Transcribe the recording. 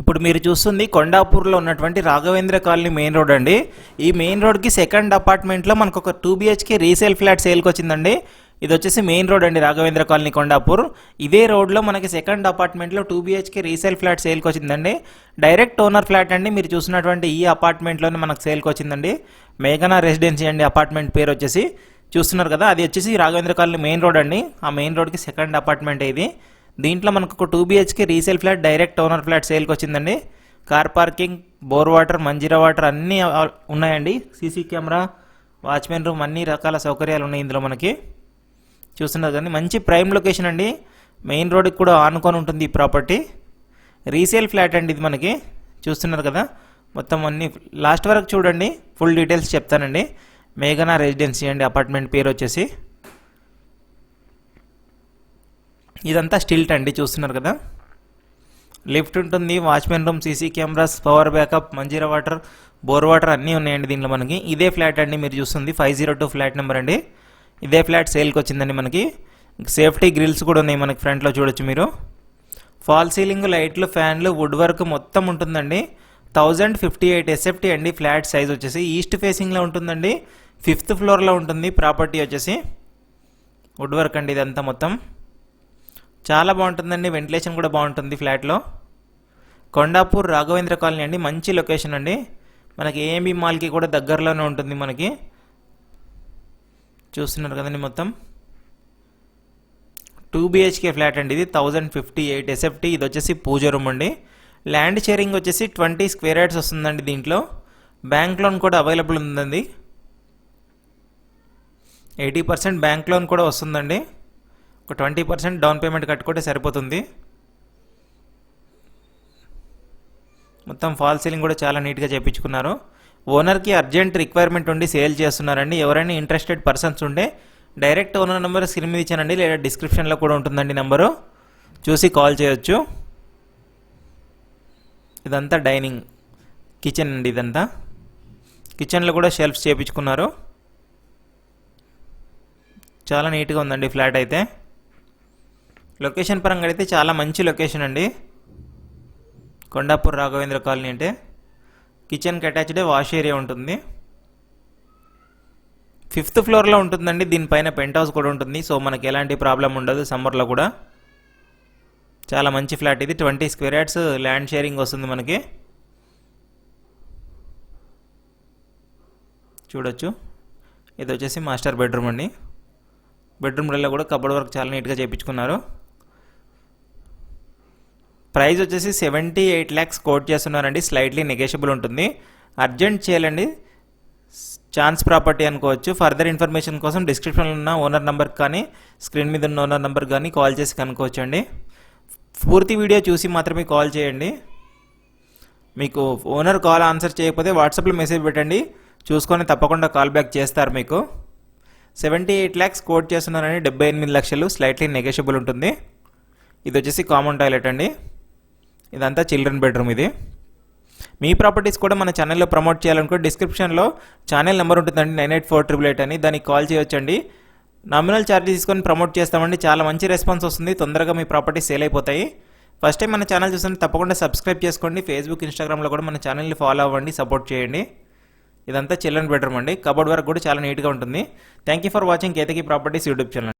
ఇప్పుడు మీరు చూస్తుంది కొండాపూర్లో ఉన్నటువంటి రాఘవేంద్ర కాలనీ మెయిన్ రోడ్ అండి. ఈ మెయిన్ రోడ్కి సెకండ్ అపార్ట్మెంట్లో మనకు ఒక టూ బిహెచ్కే రీసేల్ ఫ్లాట్ సేల్కి వచ్చిందండి. ఇది వచ్చేసి మెయిన్ రోడ్ అండి రాఘవేంద్ర కాలనీ కొండాపూర్. ఇదే రోడ్లో మనకి సెకండ్ అపార్ట్మెంట్లో టూ బిహెచ్కే రీసేల్ ఫ్లాట్ సేల్కి వచ్చిందండి. డైరెక్ట్ ఓనర్ ఫ్లాట్ అండి మీరు చూసినటువంటి ఈ అపార్ట్మెంట్లోనే మనకు సేల్కి వచ్చిందండి. మేఘనా రెసిడెన్సీ అండి అపార్ట్మెంట్ పేరు వచ్చేసి. చూస్తున్నారు కదా అది వచ్చేసి రాఘవేంద్ర కాలనీ మెయిన్ రోడ్ అండి. ఆ మెయిన్ రోడ్కి సెకండ్ అపార్ట్మెంట్ ఇది. దీంట్లో మనకు ఒక two BHK resale flat direct owner flat సేల్కి వచ్చిందండి. Car parking bore water Manjira water అన్నీ ఉన్నాయండి. సీసీ కెమెరా వాచ్మెన్ రూమ్ అన్ని రకాల సౌకర్యాలు ఉన్నాయి ఇందులో మనకి. చూస్తున్నారు కానీ మంచి ప్రైమ్ లొకేషన్ అండి. మెయిన్ రోడ్కి కూడా ఆనుకొని ఉంటుంది ఈ ప్రాపర్టీ రీసేల్ ఫ్లాట్ అండి ఇది మనకి. చూస్తున్నారు కదా మొత్తం అన్ని లాస్ట్ వరకు చూడండి ఫుల్ డీటెయిల్స్ చెప్తానండి. మేఘనా రెసిడెన్సీ అండి అపార్ట్మెంట్ పేరు వచ్చేసి. ఇదంతా స్టిల్ట్ అండి చూస్తున్నారు కదా. లిఫ్ట్ ఉంటుంది watchman room CC cameras power backup Manjira water bore water అన్నీ ఉన్నాయండి దీనిలో మనకి. ఇదే ఫ్లాట్ అండి మీరు చూస్తుంది five zero two flat number అండి. ఇదే ఫ్లాట్ సేల్కి వచ్చిందండి మనకి. సేఫ్టీ గ్రిల్స్ కూడా ఉన్నాయి మనకి ఫ్రంట్లో చూడొచ్చు మీరు. ఫాల్ సీలింగ్ లైట్లు ఫ్యాన్లు వుడ్ వర్క్ మొత్తం ఉంటుందండి. థౌజండ్ ఫిఫ్టీ ఎయిట్ ఎస్ఎఫ్టీ అండి ఫ్లాట్ సైజ్ వచ్చేసి. ఈస్ట్ ఫేసింగ్లో ఉంటుందండి ఫిఫ్త్ ఫ్లోర్లో ఉంటుంది ప్రాపర్టీ వచ్చేసి. వుడ్ వర్క్ అండి ఇదంతా మొత్తం. చాలా బాగుంటుందండి. వెంటిలేషన్ కూడా బాగుంటుంది ఫ్లాట్లో. కొండాపూర్ రాఘవేంద్ర కాలనీ అండి. మంచి లొకేషన్ అండి. మనకి ఏఎంబి మాల్కి కూడా దగ్గరలోనే ఉంటుంది మనకి. చూస్తున్నారు కదండి మొత్తం. టూ బిహెచ్కే ఫ్లాట్ అండి ఇది. థౌజండ్ ఫిఫ్టీ ఎయిట్ ఎస్ఎఫ్టీ ఇది వచ్చేసి పూజ రూమ్ అండి. ల్యాండ్ షేరింగ్ వచ్చేసి ట్వంటీ స్క్వేర్ యార్డ్స్ వస్తుందండి దీంట్లో. బ్యాంక్ లోన్ కూడా అవైలబుల్ ఉందండి. ఎయిటీ పర్సెంట్ బ్యాంక్ లోన్ కూడా వస్తుందండి. ఒక ట్వంటీ పర్సెంట్ డౌన్ పేమెంట్ కట్టుకుంటే సరిపోతుంది. మొత్తం ఫాల్ సీలింగ్ కూడా చాలా నీట్గా చేయించుకున్నారు ఓనర్కి అర్జెంట్ రిక్వైర్మెంట్ ఉండి సేల్ చేస్తున్నారండి. ఎవరైనా ఇంట్రెస్టెడ్ పర్సన్స్ ఉంటే డైరెక్ట్ ఓనర్ నెంబర్ స్క్రీన్ మీద ఇచ్చానండి లేదా డిస్క్రిప్షన్లో కూడా ఉంటుందండి నెంబరు. చూసి కాల్ చేయొచ్చు. ఇదంతా డైనింగ్ కిచెన్ అండి ఇదంతా. కిచెన్లో కూడా షెల్ఫ్స్ చేయించుకున్నారు చాలా నీట్గా ఉందండి ఫ్లాట్ అయితే. లొకేషన్ పరంగా అయితే చాలా మంచి లొకేషన్ అండి. కొండాపూర్ రాఘవేంద్ర కాలనీ అంటే కిచెన్కి అటాచ్డే వాష్ ఏరియా ఉంటుంది. ఫిఫ్త్ ఫ్లోర్లో ఉంటుందండి. దీనిపైన పెంట్ హౌస్ కూడా ఉంటుంది. సో మనకి ఎలాంటి ప్రాబ్లం ఉండదు సమ్మర్లో కూడా. చాలా మంచి ఫ్లాట్ ఇది. Twenty square yards land sharing వస్తుంది మనకి. చూడొచ్చు. ఇది వచ్చేసి మాస్టర్ బెడ్రూమ్ అండి. బెడ్రూమ్లలో కూడా కబోర్డ్ వర్క్ చాలా నీట్గా చేయించుకున్నారు ప్రైస్ వచ్చేసి సెవెంటీ ఎయిట్ ల్యాక్స్ కోట్ చేస్తున్నారండి. స్లైట్లీ నెగోషియబుల్ ఉంటుంది. అర్జెంట్ చేయాలండి. ఛాన్స్ ప్రాపర్టీ అనుకోవచ్చు. ఫర్దర్ ఇన్ఫర్మేషన్ కోసం డిస్క్రిప్షన్లో ఉన్న ఓనర్ నెంబర్ కానీ స్క్రీన్ మీద ఉన్న ఓనర్ నెంబర్ కానీ కాల్ చేసి కనుక్కోవచ్చు అండి పూర్తి వీడియో చూసి మాత్రమే కాల్ చేయండి. మీకు ఓనర్ కాల్ ఆన్సర్ చేయకపోతే వాట్సాప్లో మెసేజ్ పెట్టండి. చూసుకొని తప్పకుండా కాల్ బ్యాక్ చేస్తారు మీకు. సెవెంటీ ఎయిట్ ల్యాక్స్ కోట్ చేస్తున్నారని డెబ్బై ఎనిమిది లక్షలు. స్లైట్లీ నెగోషియబుల్ ఉంటుంది. ఇది వచ్చేసి కామన్ టాయిలెట్ అండి. ఇదంతా చిల్డ్రన్ బెడ్రూమ్ ఇది. మీ ప్రాపర్టీస్ కూడా మన ఛానల్లో ప్రమోట్ చేయాలనుకో డిస్క్రిప్షన్లో ఛానల్ నెంబర్ ఉంటుందండి nine eight four triple eight అని. దానికి కాల్ చేయొచ్చండి. నామినల్ ఛార్జ్ తీసుకొని ప్రమోట్ చేస్తామండి. చాలా మంచి రెస్పాన్స్ వస్తుంది. తొందరగా మీ ప్రాపర్టీస్ సేల్ అయిపోతాయి. ఫస్ట్ టైం మన ఛానల్ చూస్తుంటే తప్పకుండా సబ్స్క్రైబ్ చేసుకోండి. ఫేస్బుక్ ఇన్స్టాగ్రామ్లో కూడా మన ఛానల్ని ఫాలో అవ్వండి సపోర్ట్ చేయండి. ఇదంతా చిల్డ్రన్ బెడ్రూమ్ అండి. కబోర్డ్ వరకు కూడా చాలా నీట్గా ఉంటుంది. Thank you for watching Ketaki properties YouTube channel